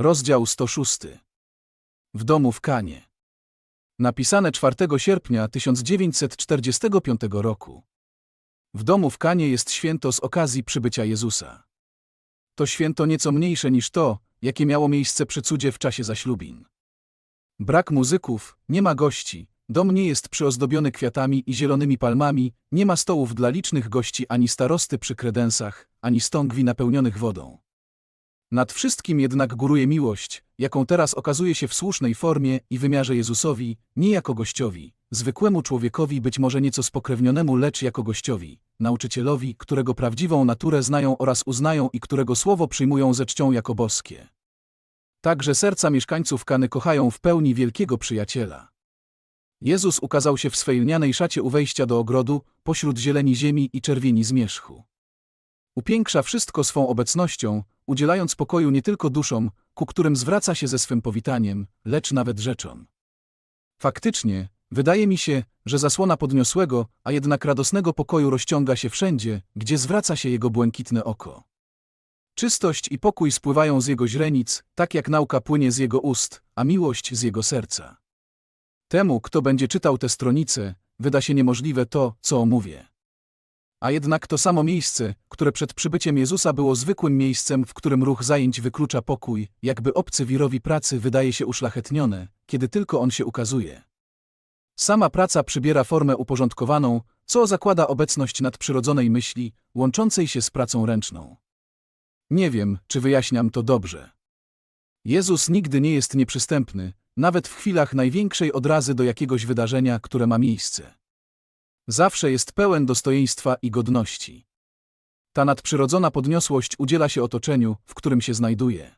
Rozdział 106. W domu w Kanie. Napisane 4 sierpnia 1945 roku. W domu w Kanie jest święto z okazji przybycia Jezusa. To święto nieco mniejsze niż to, jakie miało miejsce przy cudzie w czasie zaślubin. Brak muzyków, nie ma gości, dom nie jest przyozdobiony kwiatami i zielonymi palmami, nie ma stołów dla licznych gości ani starosty przy kredensach, ani stągwi napełnionych wodą. Nad wszystkim jednak góruje miłość, jaką teraz okazuje się w słusznej formie i wymiarze Jezusowi, nie jako gościowi, zwykłemu człowiekowi być może nieco spokrewnionemu, lecz jako gościowi, nauczycielowi, którego prawdziwą naturę znają oraz uznają i którego słowo przyjmują ze czcią jako boskie. Także serca mieszkańców Kany kochają w pełni wielkiego przyjaciela. Jezus ukazał się w swej lnianej szacie u wejścia do ogrodu, pośród zieleni ziemi i czerwieni zmierzchu. Upiększa wszystko swą obecnością, udzielając pokoju nie tylko duszom, ku którym zwraca się ze swym powitaniem, lecz nawet rzeczom. Faktycznie, wydaje mi się, że zasłona podniosłego, a jednak radosnego pokoju rozciąga się wszędzie, gdzie zwraca się jego błękitne oko. Czystość i pokój spływają z jego źrenic, tak jak nauka płynie z jego ust, a miłość z jego serca. Temu, kto będzie czytał te stronice, wyda się niemożliwe to, co omówię. A jednak to samo miejsce, które przed przybyciem Jezusa było zwykłym miejscem, w którym ruch zajęć wyklucza pokój, jakby obcy wirowi pracy wydaje się uszlachetnione, kiedy tylko on się ukazuje. Sama praca przybiera formę uporządkowaną, co zakłada obecność nadprzyrodzonej myśli, łączącej się z pracą ręczną. Nie wiem, czy wyjaśniam to dobrze. Jezus nigdy nie jest nieprzystępny, nawet w chwilach największej odrazy do jakiegoś wydarzenia, które ma miejsce. Zawsze jest pełen dostojeństwa i godności. Ta nadprzyrodzona podniosłość udziela się otoczeniu, w którym się znajduje.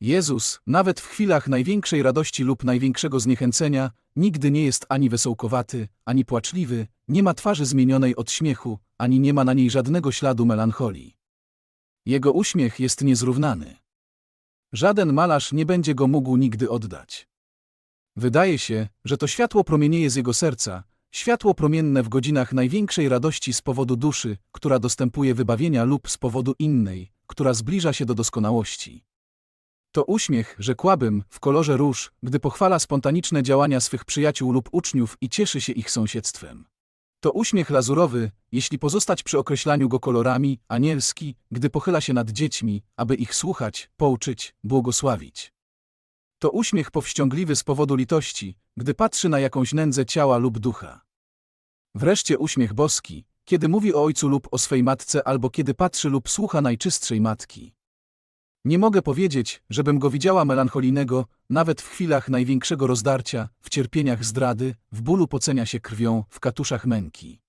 Jezus, nawet w chwilach największej radości lub największego zniechęcenia, nigdy nie jest ani wesołkowaty, ani płaczliwy, nie ma twarzy zmienionej od śmiechu, ani nie ma na niej żadnego śladu melancholii. Jego uśmiech jest niezrównany. Żaden malarz nie będzie go mógł nigdy oddać. Wydaje się, że to światło promienieje z jego serca, światło promienne w godzinach największej radości z powodu duszy, która dostępuje wybawienia lub z powodu innej, która zbliża się do doskonałości. To uśmiech, rzekłabym, w kolorze róż, gdy pochwala spontaniczne działania swych przyjaciół lub uczniów i cieszy się ich sąsiedztwem. To uśmiech lazurowy, jeśli pozostać przy określaniu go kolorami, anielski, gdy pochyla się nad dziećmi, aby ich słuchać, pouczyć, błogosławić. To uśmiech powściągliwy z powodu litości, gdy patrzy na jakąś nędzę ciała lub ducha. Wreszcie uśmiech boski, kiedy mówi o ojcu lub o swej matce albo kiedy patrzy lub słucha najczystszej matki. Nie mogę powiedzieć, żebym go widziała melancholijnego, nawet w chwilach największego rozdarcia, w cierpieniach zdrady, w bólu pocenia się krwią, w katuszach męki.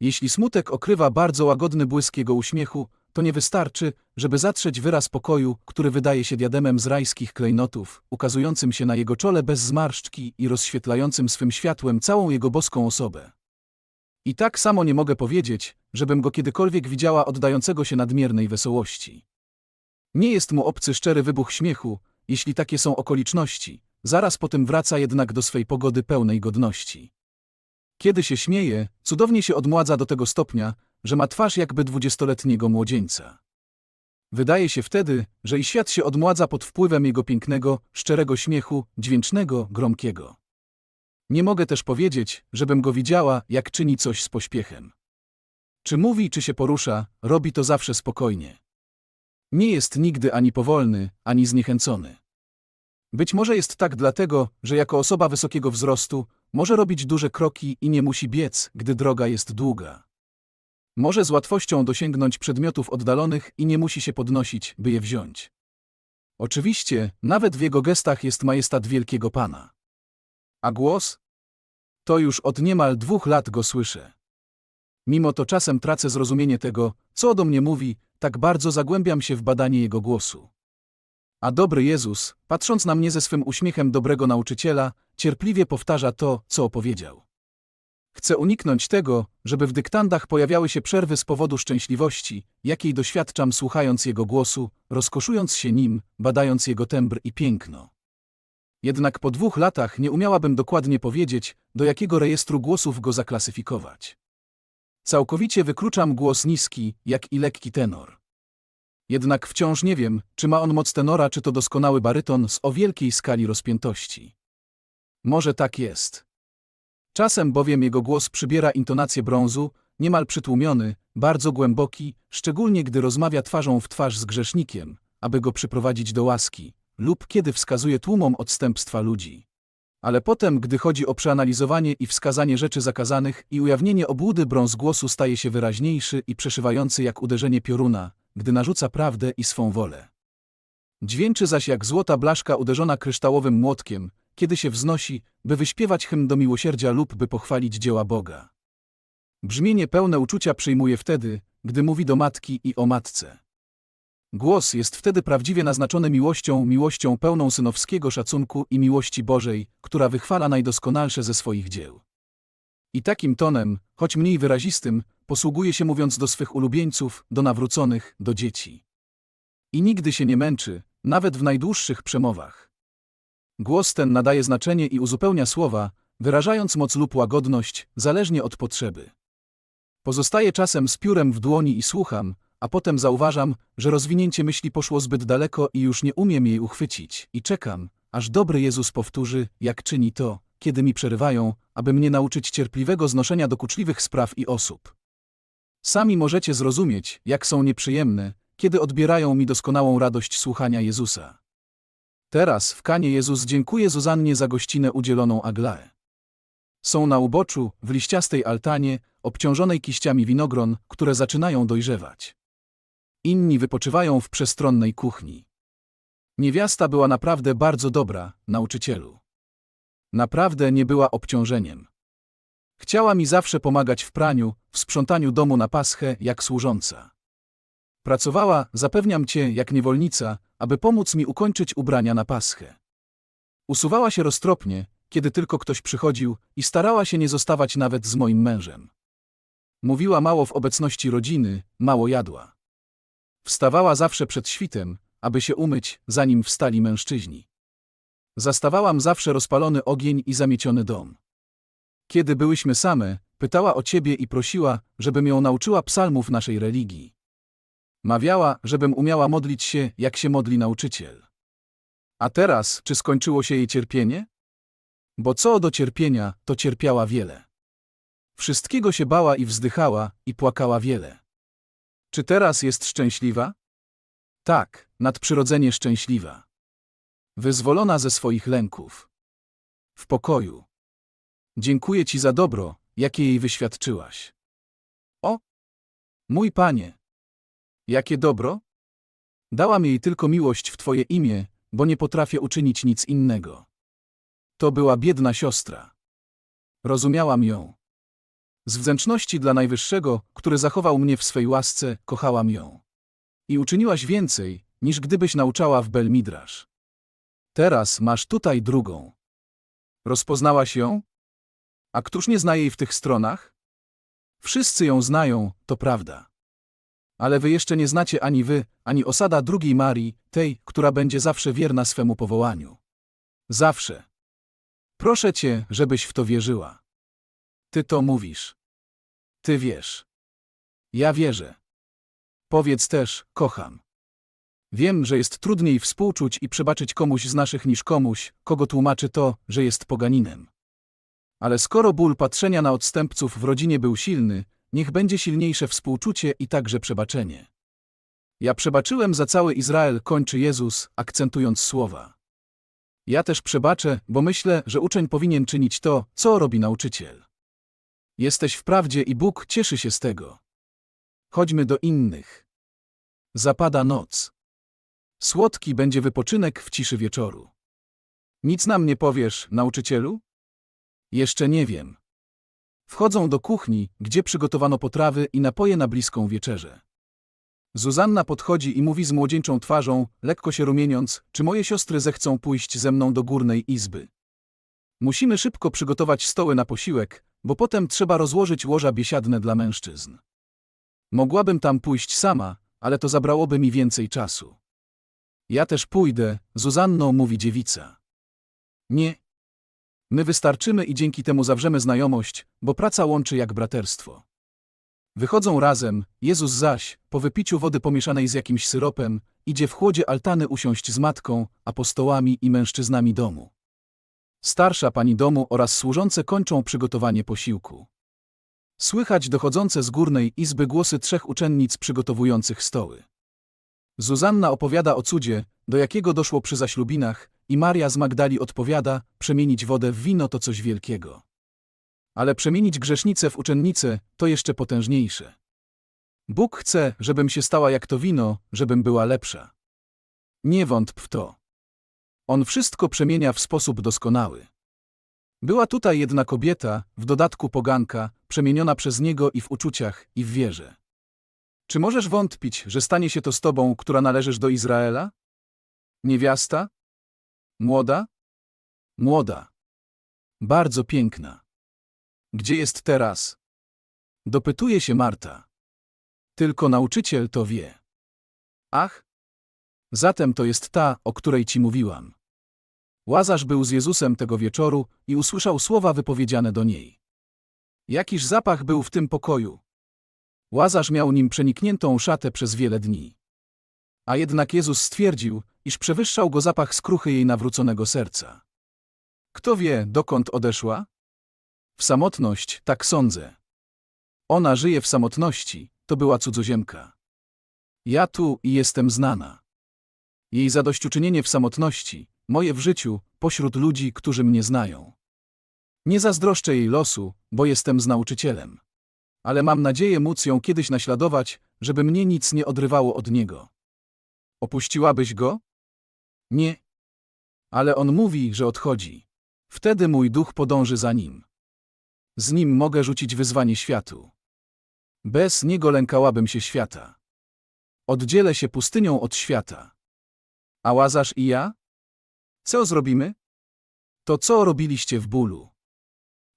Jeśli smutek okrywa bardzo łagodny błysk jego uśmiechu, to nie wystarczy, żeby zatrzeć wyraz pokoju, który wydaje się diademem z rajskich klejnotów, ukazującym się na jego czole bez zmarszczki i rozświetlającym swym światłem całą jego boską osobę. I tak samo nie mogę powiedzieć, żebym go kiedykolwiek widziała oddającego się nadmiernej wesołości. Nie jest mu obcy szczery wybuch śmiechu, jeśli takie są okoliczności, zaraz po tym wraca jednak do swej pogody pełnej godności. Kiedy się śmieje, cudownie się odmładza do tego stopnia, że ma twarz jakby dwudziestoletniego młodzieńca. Wydaje się wtedy, że i świat się odmładza pod wpływem jego pięknego, szczerego śmiechu, dźwięcznego, gromkiego. Nie mogę też powiedzieć, żebym go widziała, jak czyni coś z pośpiechem. Czy mówi, czy się porusza, robi to zawsze spokojnie. Nie jest nigdy ani powolny, ani zniechęcony. Być może jest tak dlatego, że jako osoba wysokiego wzrostu może robić duże kroki i nie musi biec, gdy droga jest długa. Może z łatwością dosięgnąć przedmiotów oddalonych i nie musi się podnosić, by je wziąć. Oczywiście, nawet w jego gestach jest majestat wielkiego Pana. A głos? To już od niemal dwóch lat go słyszę. Mimo to czasem tracę zrozumienie tego, co do mnie mówi, tak bardzo zagłębiam się w badanie jego głosu. A dobry Jezus, patrząc na mnie ze swym uśmiechem dobrego nauczyciela, cierpliwie powtarza to, co opowiedział. Chcę uniknąć tego, żeby w dyktandach pojawiały się przerwy z powodu szczęśliwości, jakiej doświadczam słuchając jego głosu, rozkoszując się nim, badając jego tembr i piękno. Jednak po dwóch latach nie umiałabym dokładnie powiedzieć, do jakiego rejestru głosów go zaklasyfikować. Całkowicie wykluczam głos niski, jak i lekki tenor. Jednak wciąż nie wiem, czy ma on moc tenora, czy to doskonały baryton z o wielkiej skali rozpiętości. Może tak jest. Czasem bowiem jego głos przybiera intonację brązu, niemal przytłumiony, bardzo głęboki, szczególnie gdy rozmawia twarzą w twarz z grzesznikiem, aby go przyprowadzić do łaski, lub kiedy wskazuje tłumom odstępstwa ludzi. Ale potem, gdy chodzi o przeanalizowanie i wskazanie rzeczy zakazanych i ujawnienie obłudy, brąz głosu staje się wyraźniejszy i przeszywający jak uderzenie pioruna, gdy narzuca prawdę i swą wolę. Dźwięczy zaś jak złota blaszka uderzona kryształowym młotkiem, kiedy się wznosi, by wyśpiewać hymn do miłosierdzia lub by pochwalić dzieła Boga. Brzmienie pełne uczucia przyjmuje wtedy, gdy mówi do matki i o matce. Głos jest wtedy prawdziwie naznaczony miłością, miłością pełną synowskiego szacunku i miłości Bożej, która wychwala najdoskonalsze ze swoich dzieł. I takim tonem, choć mniej wyrazistym, posługuje się mówiąc do swych ulubieńców, do nawróconych, do dzieci. I nigdy się nie męczy, nawet w najdłuższych przemowach. Głos ten nadaje znaczenie i uzupełnia słowa, wyrażając moc lub łagodność, zależnie od potrzeby. Pozostaję czasem z piórem w dłoni i słucham, a potem zauważam, że rozwinięcie myśli poszło zbyt daleko i już nie umiem jej uchwycić, i czekam, aż dobry Jezus powtórzy, jak czyni to, kiedy mi przerywają, aby mnie nauczyć cierpliwego znoszenia dokuczliwych spraw i osób. Sami możecie zrozumieć, jak są nieprzyjemne, kiedy odbierają mi doskonałą radość słuchania Jezusa. Teraz w Kanie Jezus dziękuje Zuzannie za gościnę udzieloną Aglae. Są na uboczu, w liściastej altanie, obciążonej kiściami winogron, które zaczynają dojrzewać. Inni wypoczywają w przestronnej kuchni. Niewiasta była naprawdę bardzo dobra, nauczycielu. Naprawdę nie była obciążeniem. Chciała mi zawsze pomagać w praniu, w sprzątaniu domu na paschę, jak służąca. Pracowała, zapewniam cię, jak niewolnica, aby pomóc mi ukończyć ubrania na paschę. Usuwała się roztropnie, kiedy tylko ktoś przychodził i starała się nie zostawać nawet z moim mężem. Mówiła mało w obecności rodziny, mało jadła. Wstawała zawsze przed świtem, aby się umyć, zanim wstali mężczyźni. Zastawałam zawsze rozpalony ogień i zamieciony dom. Kiedy byłyśmy same, pytała o ciebie i prosiła, żebym ją nauczyła psalmów naszej religii. Mawiała, żebym umiała modlić się, jak się modli nauczyciel. A teraz, czy skończyło się jej cierpienie? Bo co do cierpienia, to cierpiała wiele. Wszystkiego się bała i wzdychała, i płakała wiele. Czy teraz jest szczęśliwa? Tak, nadprzyrodzenie szczęśliwa. Wyzwolona ze swoich lęków. W pokoju. Dziękuję Ci za dobro, jakie jej wyświadczyłaś. O! Mój Panie! Jakie dobro? Dałam jej tylko miłość w Twoje imię, bo nie potrafię uczynić nic innego. To była biedna siostra. Rozumiałam ją. Z wdzięczności dla Najwyższego, który zachował mnie w swej łasce, kochałam ją. I uczyniłaś więcej, niż gdybyś nauczała w Belmidrasz. Teraz masz tutaj drugą. Rozpoznałaś ją? A któż nie zna jej w tych stronach? Wszyscy ją znają, to prawda. Ale wy jeszcze nie znacie ani wy, ani osada drugiej Marii, tej, która będzie zawsze wierna swemu powołaniu. Zawsze. Proszę cię, żebyś w to wierzyła. Ty to mówisz. Ty wiesz. Ja wierzę. Powiedz też, kocham. Wiem, że jest trudniej współczuć i przebaczyć komuś z naszych niż komuś, kogo tłumaczy to, że jest poganinem. Ale skoro ból patrzenia na odstępców w rodzinie był silny, niech będzie silniejsze współczucie i także przebaczenie. Ja przebaczyłem za cały Izrael, kończy Jezus, akcentując słowa. Ja też przebaczę, bo myślę, że uczeń powinien czynić to, co robi nauczyciel. Jesteś wprawdzie i Bóg cieszy się z tego. Chodźmy do innych. Zapada noc. Słodki będzie wypoczynek w ciszy wieczoru. Nic nam nie powiesz, nauczycielu? Jeszcze nie wiem. Wchodzą do kuchni, gdzie przygotowano potrawy i napoje na bliską wieczerzę. Zuzanna podchodzi i mówi z młodzieńczą twarzą, lekko się rumieniąc, czy moje siostry zechcą pójść ze mną do górnej izby. Musimy szybko przygotować stoły na posiłek, bo potem trzeba rozłożyć łoża biesiadne dla mężczyzn. Mogłabym tam pójść sama, ale to zabrałoby mi więcej czasu. Ja też pójdę, Zuzanno, mówi dziewica. Nie. My wystarczymy i dzięki temu zawrzemy znajomość, bo praca łączy jak braterstwo. Wychodzą razem, Jezus zaś, po wypiciu wody pomieszanej z jakimś syropem, idzie w chłodzie altany usiąść z matką, apostołami i mężczyznami domu. Starsza pani domu oraz służące kończą przygotowanie posiłku. Słychać dochodzące z górnej izby głosy trzech uczennic przygotowujących stoły. Zuzanna opowiada o cudzie, do jakiego doszło przy zaślubinach, i Maria z Magdali odpowiada, przemienić wodę w wino to coś wielkiego. Ale przemienić grzesznicę w uczennicę to jeszcze potężniejsze. Bóg chce, żebym się stała jak to wino, żebym była lepsza. Nie wątp w to. On wszystko przemienia w sposób doskonały. Była tutaj jedna kobieta, w dodatku poganka, przemieniona przez niego i w uczuciach, i w wierze. Czy możesz wątpić, że stanie się to z tobą, która należysz do Izraela? Niewiasta? Młoda? Młoda. Bardzo piękna. Gdzie jest teraz? Dopytuje się Marta. Tylko nauczyciel to wie. Ach? Zatem to jest ta, o której ci mówiłam. Łazarz był z Jezusem tego wieczoru i usłyszał słowa wypowiedziane do niej. Jakiż zapach był w tym pokoju? Łazarz miał nim przenikniętą szatę przez wiele dni. A jednak Jezus stwierdził, iż przewyższał go zapach skruchy jej nawróconego serca. Kto wie, dokąd odeszła? W samotność, tak sądzę. Ona żyje w samotności, to była cudzoziemka. Ja tu i jestem znana. Jej zadośćuczynienie w samotności, moje w życiu, pośród ludzi, którzy mnie znają. Nie zazdroszczę jej losu, bo jestem z nauczycielem. Ale mam nadzieję móc ją kiedyś naśladować, żeby mnie nic nie odrywało od niego. Opuściłabyś go? Nie. Ale on mówi, że odchodzi. Wtedy mój duch podąży za nim. Z nim mogę rzucić wyzwanie światu. Bez niego lękałabym się świata. Oddzielę się pustynią od świata. A Łazarz i ja? Co zrobimy? To co robiliście w bólu?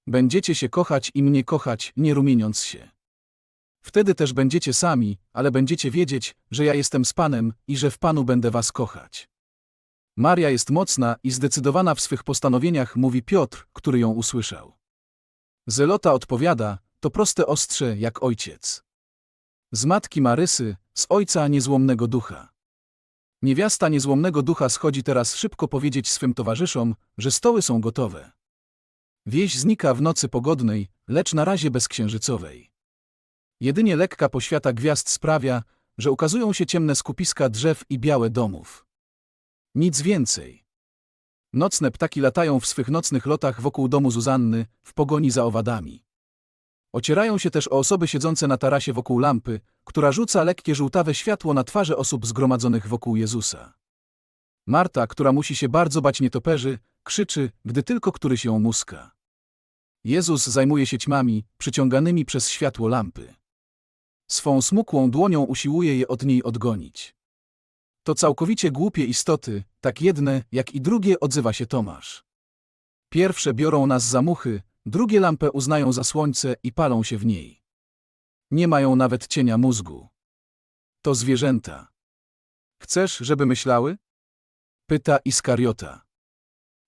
Będziecie się kochać i mnie kochać, nie rumieniąc się. Wtedy też będziecie sami, ale będziecie wiedzieć, że ja jestem z Panem i że w Panu będę was kochać. Maria jest mocna i zdecydowana w swych postanowieniach, mówi Piotr, który ją usłyszał. Zelota odpowiada, to proste ostrze jak ojciec. Z matki Marysy, z ojca niezłomnego ducha. Niewiasta niezłomnego ducha schodzi teraz szybko powiedzieć swym towarzyszom, że stoły są gotowe. Wieś znika w nocy pogodnej, lecz na razie bezksiężycowej. Jedynie lekka poświata gwiazd sprawia, że ukazują się ciemne skupiska drzew i białe domów. Nic więcej. Nocne ptaki latają w swych nocnych lotach wokół domu Zuzanny, w pogoni za owadami. Ocierają się też o osoby siedzące na tarasie wokół lampy, która rzuca lekkie żółtawe światło na twarze osób zgromadzonych wokół Jezusa. Marta, która musi się bardzo bać nietoperzy, krzyczy, gdy tylko któryś ją muska. Jezus zajmuje się ćmami, przyciąganymi przez światło lampy. Swą smukłą dłonią usiłuje je od niej odgonić. To całkowicie głupie istoty, tak jedne, jak i drugie odzywa się Tomasz. Pierwsze biorą nas za muchy, drugie lampę uznają za słońce i palą się w niej. Nie mają nawet cienia mózgu. To zwierzęta. Chcesz, żeby myślały? Pyta Iskariota.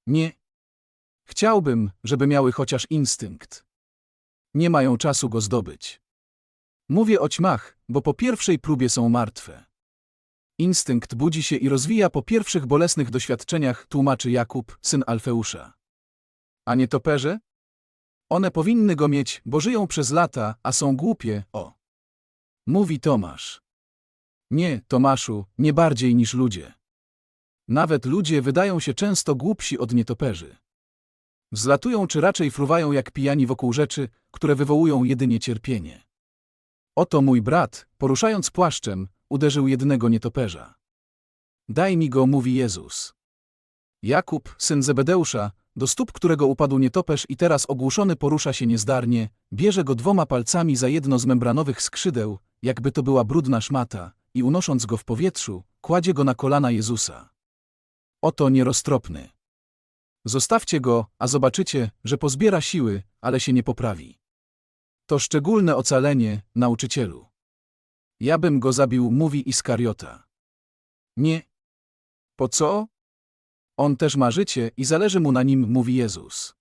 Nie. Chciałbym, żeby miały chociaż instynkt. Nie mają czasu go zdobyć. Mówię o ćmach, bo po pierwszej próbie są martwe. Instynkt budzi się i rozwija po pierwszych bolesnych doświadczeniach, tłumaczy Jakub, syn Alfeusza. A nie toperze? One powinny go mieć, bo żyją przez lata, a są głupie, o. Mówi Tomasz. Nie, Tomaszu, nie bardziej niż ludzie. Nawet ludzie wydają się często głupsi od nietoperzy. Wzlatują czy raczej fruwają jak pijani wokół rzeczy, które wywołują jedynie cierpienie. Oto mój brat, poruszając płaszczem, uderzył jednego nietoperza. Daj mi go, mówi Jezus. Jakub, syn Zebedeusza, do stóp którego upadł nietoperz i teraz ogłuszony porusza się niezdarnie, bierze go dwoma palcami za jedno z membranowych skrzydeł, jakby to była brudna szmata, i unosząc go w powietrzu, kładzie go na kolana Jezusa. Oto nieroztropny. Zostawcie go, a zobaczycie, że pozbiera siły, ale się nie poprawi. To szczególne ocalenie, nauczycielu. Ja bym go zabił, mówi Iskariota. Nie. Po co? On też ma życie i zależy mu na nim, mówi Jezus.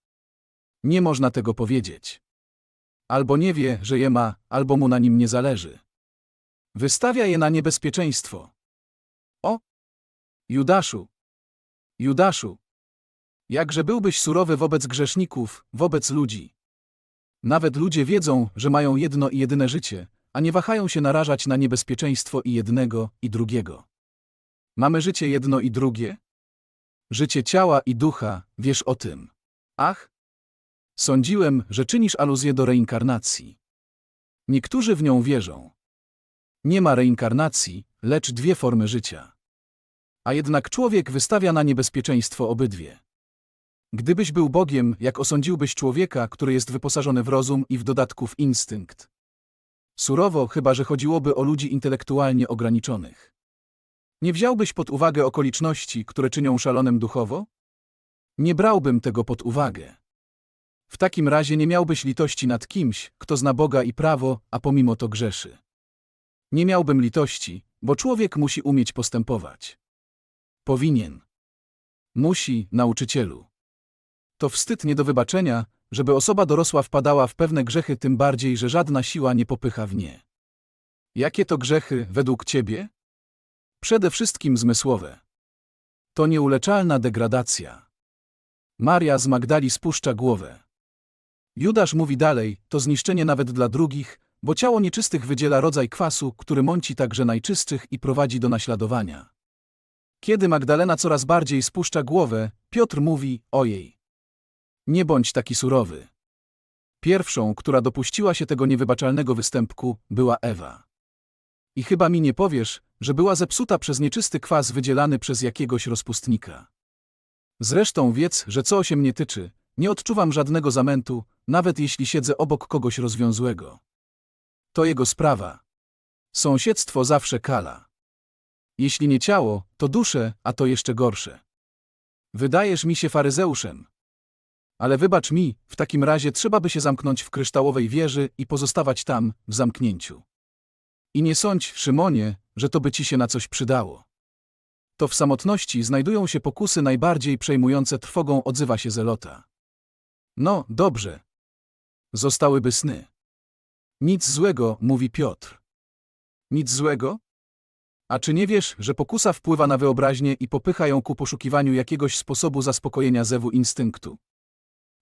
Nie można tego powiedzieć. Albo nie wie, że je ma, albo mu na nim nie zależy. Wystawia je na niebezpieczeństwo. O! Judaszu! Judaszu! Jakże byłbyś surowy wobec grzeszników, wobec ludzi. Nawet ludzie wiedzą, że mają jedno i jedyne życie, a nie wahają się narażać na niebezpieczeństwo i jednego, i drugiego. Mamy życie jedno i drugie? Życie ciała i ducha, wiesz o tym. Ach? Sądziłem, że czynisz aluzję do reinkarnacji. Niektórzy w nią wierzą. Nie ma reinkarnacji, lecz dwie formy życia. A jednak człowiek wystawia na niebezpieczeństwo obydwie. Gdybyś był Bogiem, jak osądziłbyś człowieka, który jest wyposażony w rozum i w dodatku w instynkt? Surowo, chyba że chodziłoby o ludzi intelektualnie ograniczonych. Nie wziąłbyś pod uwagę okoliczności, które czynią szalonym duchowo? Nie brałbym tego pod uwagę. W takim razie nie miałbyś litości nad kimś, kto zna Boga i prawo, a pomimo to grzeszy. Nie miałbym litości, bo człowiek musi umieć postępować. Powinien. Musi, nauczycielu. To wstyd nie do wybaczenia, żeby osoba dorosła wpadała w pewne grzechy, tym bardziej, że żadna siła nie popycha w nie. Jakie to grzechy, według ciebie? Przede wszystkim zmysłowe. To nieuleczalna degradacja. Maria z Magdali spuszcza głowę. Judasz mówi dalej, to zniszczenie nawet dla drugich, bo ciało nieczystych wydziela rodzaj kwasu, który mąci także najczystszych i prowadzi do naśladowania. Kiedy Magdalena coraz bardziej spuszcza głowę, Piotr mówi, ojej. Nie bądź taki surowy. Pierwszą, która dopuściła się tego niewybaczalnego występku, była Ewa. I chyba mi nie powiesz, że była zepsuta przez nieczysty kwas wydzielany przez jakiegoś rozpustnika. Zresztą wiedz, że co się mnie tyczy, nie odczuwam żadnego zamętu, nawet jeśli siedzę obok kogoś rozwiązłego. To jego sprawa. Sąsiedztwo zawsze kala. Jeśli nie ciało, to duszę, a to jeszcze gorsze. Wydajesz mi się faryzeuszem. Ale wybacz mi, w takim razie trzeba by się zamknąć w kryształowej wieży i pozostawać tam, w zamknięciu. I nie sądź, Szymonie, że to by ci się na coś przydało. To w samotności znajdują się pokusy najbardziej przejmujące trwogą, odzywa się Zelota. No, dobrze. Zostałyby sny. Nic złego, mówi Piotr. Nic złego? A czy nie wiesz, że pokusa wpływa na wyobraźnię i popycha ją ku poszukiwaniu jakiegoś sposobu zaspokojenia zewu instynktu?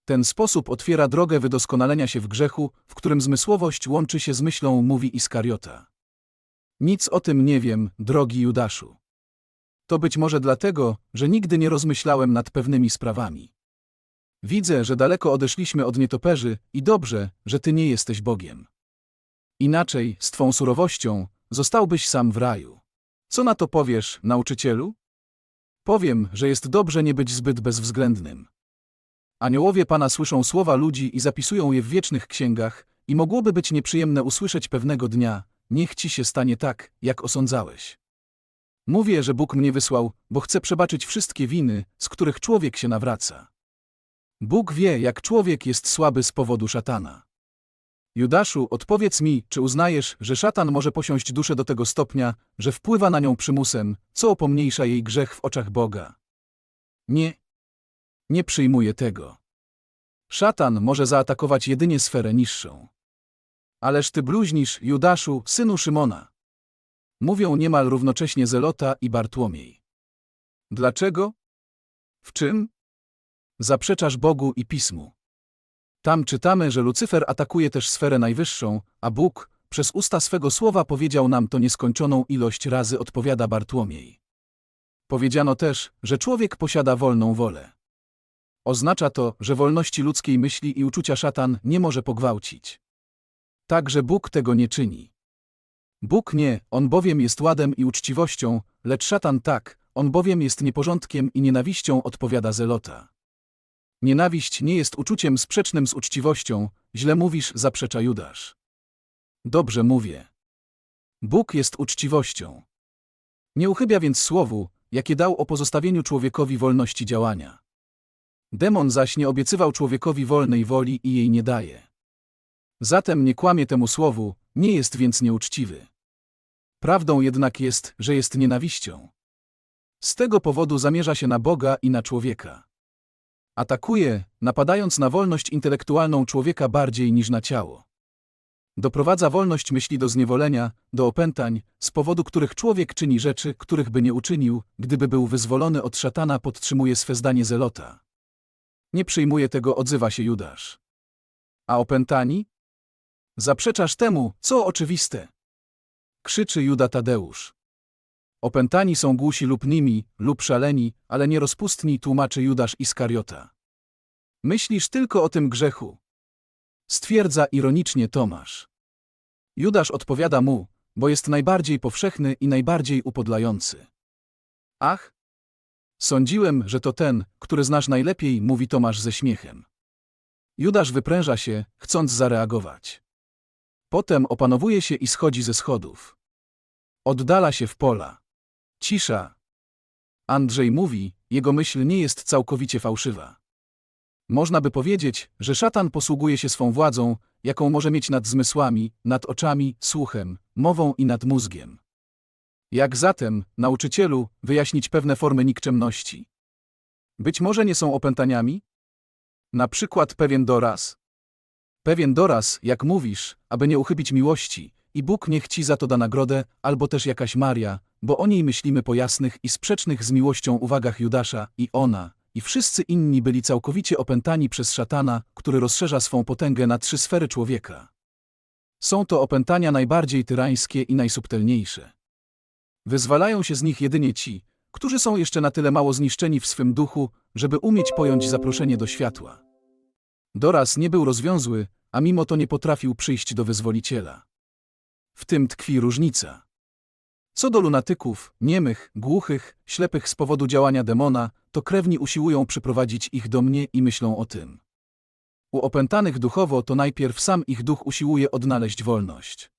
Ten sposób otwiera drogę wydoskonalenia się w grzechu, w którym zmysłowość łączy się z myślą, mówi Iskariota. Nic o tym nie wiem, drogi Judaszu. To być może dlatego, że nigdy nie rozmyślałem nad pewnymi sprawami. Widzę, że daleko odeszliśmy od nietoperzy i dobrze, że ty nie jesteś Bogiem. Inaczej, z twą surowością, zostałbyś sam w raju. Co na to powiesz, nauczycielu? Powiem, że jest dobrze nie być zbyt bezwzględnym. Aniołowie Pana słyszą słowa ludzi i zapisują je w wiecznych księgach, i mogłoby być nieprzyjemne usłyszeć pewnego dnia, niech ci się stanie tak, jak osądzałeś. Mówię, że Bóg mnie wysłał, bo chce przebaczyć wszystkie winy, z których człowiek się nawraca. Bóg wie, jak człowiek jest słaby z powodu szatana. Judaszu, odpowiedz mi, czy uznajesz, że szatan może posiąść duszę do tego stopnia, że wpływa na nią przymusem, co opomniejsza jej grzech w oczach Boga? Nie. Nie przyjmuję tego. Szatan może zaatakować jedynie sferę niższą. Ależ ty bluźnisz, Judaszu, synu Szymona. Mówią niemal równocześnie Zelota i Bartłomiej. Dlaczego? W czym? Zaprzeczasz Bogu i Pismu. Tam czytamy, że Lucyfer atakuje też sferę najwyższą, a Bóg, przez usta swego słowa powiedział nam to nieskończoną ilość razy, odpowiada Bartłomiej. Powiedziano też, że człowiek posiada wolną wolę. Oznacza to, że wolności ludzkiej myśli i uczucia szatan nie może pogwałcić. Także Bóg tego nie czyni. Bóg nie, on bowiem jest ładem i uczciwością, lecz szatan tak, on bowiem jest nieporządkiem i nienawiścią, odpowiada Zelota. Nienawiść nie jest uczuciem sprzecznym z uczciwością, źle mówisz, zaprzecza Judasz. Dobrze mówię. Bóg jest uczciwością. Nie uchybia więc słowu, jakie dał o pozostawieniu człowiekowi wolności działania. Demon zaś nie obiecywał człowiekowi wolnej woli i jej nie daje. Zatem nie kłamie temu słowu, nie jest więc nieuczciwy. Prawdą jednak jest, że jest nienawiścią. Z tego powodu zamierza się na Boga i na człowieka. Atakuje, napadając na wolność intelektualną człowieka bardziej niż na ciało. Doprowadza wolność myśli do zniewolenia, do opętań, z powodu których człowiek czyni rzeczy, których by nie uczynił, gdyby był wyzwolony od szatana, podtrzymuje swe zdanie zelota. Nie przyjmuje tego, odzywa się Judasz. A opętani? Zaprzeczasz temu, co oczywiste. Krzyczy Juda Tadeusz. Opętani są głusi lub nimi, lub szaleni, ale nie rozpustni, tłumaczy Judasz Iskariota. Myślisz tylko o tym grzechu. Stwierdza ironicznie Tomasz. Judasz odpowiada mu, bo jest najbardziej powszechny i najbardziej upodlający. Ach? Sądziłem, że to ten, który znasz najlepiej, mówi Tomasz ze śmiechem. Judasz wypręża się, chcąc zareagować. Potem opanowuje się i schodzi ze schodów. Oddala się w pola. Cisza. Andrzej mówi, jego myśl nie jest całkowicie fałszywa. Można by powiedzieć, że szatan posługuje się swą władzą, jaką może mieć nad zmysłami, nad oczami, słuchem, mową i nad mózgiem. Jak zatem, nauczycielu, wyjaśnić pewne formy nikczemności? Być może nie są opętaniami? Na przykład pewien doraz. Pewien doraz, jak mówisz, aby nie uchybić miłości, i Bóg niech ci za to da nagrodę, albo też jakaś Maria, bo o niej myślimy po jasnych i sprzecznych z miłością uwagach Judasza i ona, i wszyscy inni byli całkowicie opętani przez szatana, który rozszerza swą potęgę na trzy sfery człowieka. Są to opętania najbardziej tyrańskie i najsubtelniejsze. Wyzwalają się z nich jedynie ci, którzy są jeszcze na tyle mało zniszczeni w swym duchu, żeby umieć pojąć zaproszenie do światła. Doraz nie był rozwiązły, a mimo to nie potrafił przyjść do wyzwoliciela. W tym tkwi różnica. Co do lunatyków, niemych, głuchych, ślepych z powodu działania demona, to krewni usiłują przyprowadzić ich do mnie i myślą o tym. U opętanych duchowo to najpierw sam ich duch usiłuje odnaleźć wolność.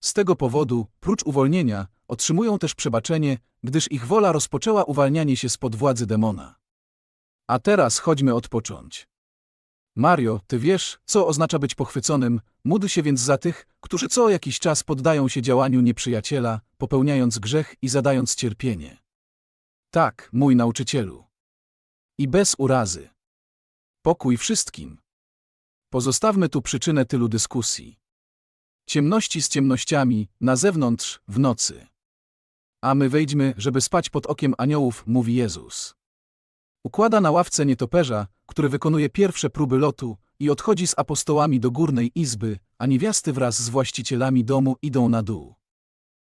Z tego powodu, prócz uwolnienia, otrzymują też przebaczenie, gdyż ich wola rozpoczęła uwalnianie się spod władzy demona. A teraz chodźmy odpocząć. Mario, ty wiesz, co oznacza być pochwyconym, módl się więc za tych, którzy co jakiś czas poddają się działaniu nieprzyjaciela, popełniając grzech i zadając cierpienie. Tak, mój nauczycielu. I bez urazy. Pokój wszystkim. Pozostawmy tu przyczynę tylu dyskusji. Ciemności z ciemnościami, na zewnątrz, w nocy. A my wejdźmy, żeby spać pod okiem aniołów, mówi Jezus. Układa na ławce nietoperza, który wykonuje pierwsze próby lotu i odchodzi z apostołami do górnej izby, a niewiasty wraz z właścicielami domu idą na dół.